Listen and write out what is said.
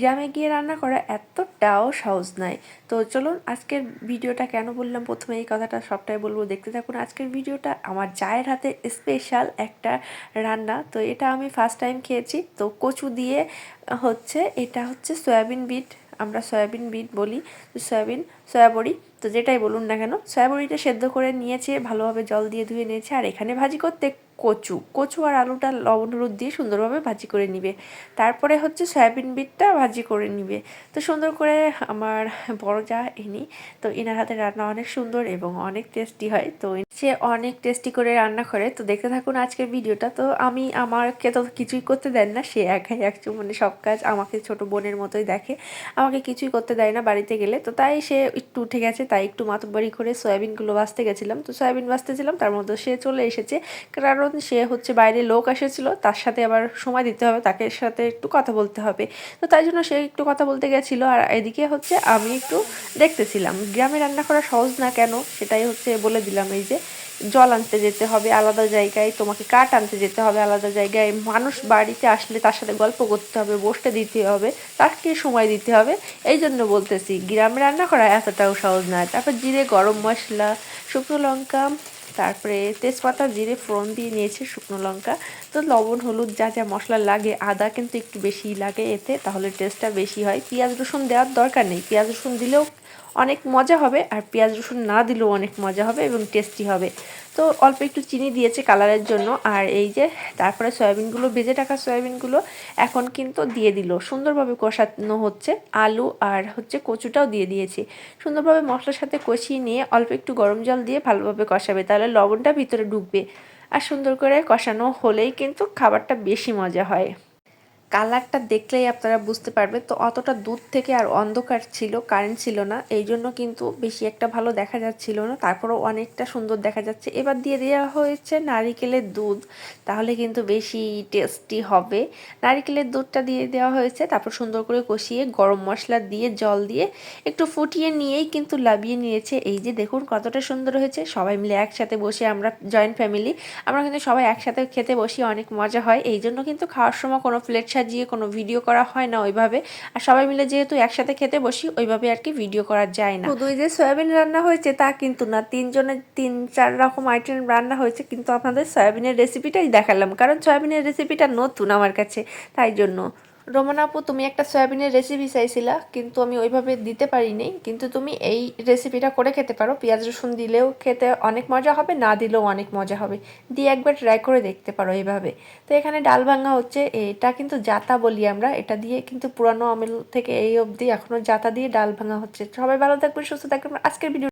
গ্রামে গিয়ে রান্না করা এতটাও সহজ নয় তো চলুন আজকের ভিডিওটা কেন বললাম? প্রথমে এই কথাটা সবটাই বলব। দেখতে থাকুন, আজকের ভিডিওটা আমার জায়ের হাতে স্পেশাল একটা রান্না। তো এটা আমি ফার্স্ট টাইম খেয়েছি। তো কচু দিয়ে হচ্ছে, এটা হচ্ছে সয়াবিন বিট। আমরা সয়াবিন বিট বলি সয়াবিন, সয়াবড়ি। তো যেটাই বলুন না কেন, সয়াবড়িটা সেদ্ধ করে নিয়েছে, ভালোভাবে জল দিয়ে ধুয়ে নিয়েছে। আর এখানে ভাজি করতে কচু কচু আর আলুটা লবণ হলুদ দিয়ে সুন্দরভাবে ভাজি করে নিবে। তারপরে হচ্ছে সয়াবিন বিটটা ভাজি করে নিবে। তো সুন্দর করে আমার বড় যা ইনি, তো এনার হাতে রান্না অনেক সুন্দর এবং অনেক টেস্টি হয়। তো সে অনেক টেস্টি করে রান্না করে। তো দেখতে থাকুন আজকের ভিডিওটা। তো আমি আমাকে তো কিছুই করতে দেন না, সে একাই একটু মানে সব কাজ আমাকে ছোট বোনের মতোই দেখে। আমাকে কিছুই করতে দেয় না বাড়িতে গেলে। তো তাই সে একটু উঠে গেছে, তাই একটু মাতবাড়ি করে সয়াবিনগুলো বাঁচতে গেছিলাম। তো সয়াবিন বাঁচতেছিলাম তার মধ্যে সে চলে এসেছে। কারণ সে হচ্ছে বাইরে লোক এসেছিল, তার সাথে আবার সময় দিতে হবে, তাকে সাথে একটু কথা বলতে হবে। তো তাই জন্য সে একটু কথা বলতে গেছিল, আর এদিকে হচ্ছে আমি একটু দেখতেছিলাম। গ্রামে রান্না করা সহজ না কেন? সেটাই হচ্ছে বলে দিলাম এই যে, জল আনতে যেতে হবে আলাদা জায়গায়, তোমাকে কাঠ আনতে যেতে হবে আলাদা জায়গায়, মানুষ বাড়িতে আসলে তার সাথে গল্প করতে হবে, বসতে দিতে হবে, তাকে সময় দিতে হবে, এই জন্য বলতেছি, গ্রামে রান্না করা এতটাও সহজ নয় তারপর জিরে, গরম মশলা, শুকনো লঙ্কা তারপরে তেজপাতা, জিরে, ফোড়ন দিয়ে নিয়েছি শুকনো লঙ্কা। তো লবণ, হলুদ, যা যা মশলা লাগে, আদা কিন্তু একটু বেশি লাগে এতে, তাহলে টেস্টটা বেশি হয়। পেঁয়াজ, রসুন দেওয়ার দরকার নেই। পেঁয়াজ, রসুন দিলেও অনেক মজা হবে আর পেঁয়াজ রসুন না দিলেও অনেক মজা হবে এবং টেস্টি হবে। তো অল্প একটু চিনি দিয়েছে কালারের জন্য আর এই যে তারপরে সয়াবিনগুলো, ভেজে টাকা সয়াবিনগুলো এখন কিন্তু দিয়ে দিল। সুন্দরভাবে কষানো হচ্ছে, আলু আর হচ্ছে কচুটাও দিয়ে দিয়েছি। সুন্দরভাবে মশলার সাথে কষিয়ে নিয়ে অল্প একটু গরম জল দিয়ে ভালোভাবে কষাবে, তাহলে লবণটা ভিতরে ঢুকবে। আর সুন্দর করে কষানো হলেই কিন্তু খাবারটা বেশি মজা হয়। কালারটা দেখলেই আপনারা বুঝতে পারবেন। তো অতটা দূর থেকে আর অন্ধকার ছিল কারেন্ট ছিল না। এই জন্য কিন্তু বেশি একটা ভালো দেখা যাচ্ছিল না। তারপরেও অনেকটা সুন্দর দেখা যাচ্ছে। এবার দিয়ে দেওয়া হয়েছে নারিকেলের দুধ। তাহলে কিন্তু বেশি টেস্টি হবে। নারিকেলের দুধটা দিয়ে দেওয়া হয়েছে। তারপর সুন্দর করে কষিয়ে গরম মশলা দিয়ে, জল দিয়ে একটু ফুটিয়ে নিয়েই কিন্তু লাভিয়ে নিয়েছে। এই যে দেখুন কতটা সুন্দর হয়েছে। সবাই মিলে একসাথে বসে আমরা জয়েন্ট ফ্যামিলি আমরা কিন্তু সবাই একসাথে খেতে বসি, অনেক মজা হয়। এই জন্য কিন্তু খাওয়ার সময় কোনো প্লেট সাজিয়ে কোনো ভিডিও করা হয় না ওইভাবে। আর সবাই মিলে যেহেতু একসাথে খেতে বসি, ওইভাবে আর কি ভিডিও করা যায় না। শুধু যে সয়াবিন রান্না হয়েছে তা কিন্তু না তিনজনের তিন চার রকম আইটেম রান্না হয়েছে কিন্তু আপনাদের সয়াবিনের রেসিপিটাই দেখালাম। কারণ সয়াবিনের রেসিপিটা নতুন আমার কাছে, তাই জন্য। রোমান আপু, তুমি একটা সয়াবিনের রেসিপি চাইছিলা, কিন্তু আমি ওইভাবে দিতে পারিনি। কিন্তু তুমি এই রেসিপিটা করে খেতে পারো। পেঁয়াজ, রসুন দিলেও খেতে অনেক মজা হবে, না দিলেও অনেক মজা হবে। দিয়ে একবার ট্রাই করে দেখতে পারো এইভাবে। তো এখানে ডাল ভাঙা হচ্ছে, এটা কিন্তু জাতা বলি আমরা। এটা দিয়ে কিন্তু পুরানো আমল থেকে এই অবধি এখনও জাতা দিয়ে ডাল ভাঙা হচ্ছে। সবাই ভালো থাকবেন, সুস্থ থাকবেন। আজকের ভিডিও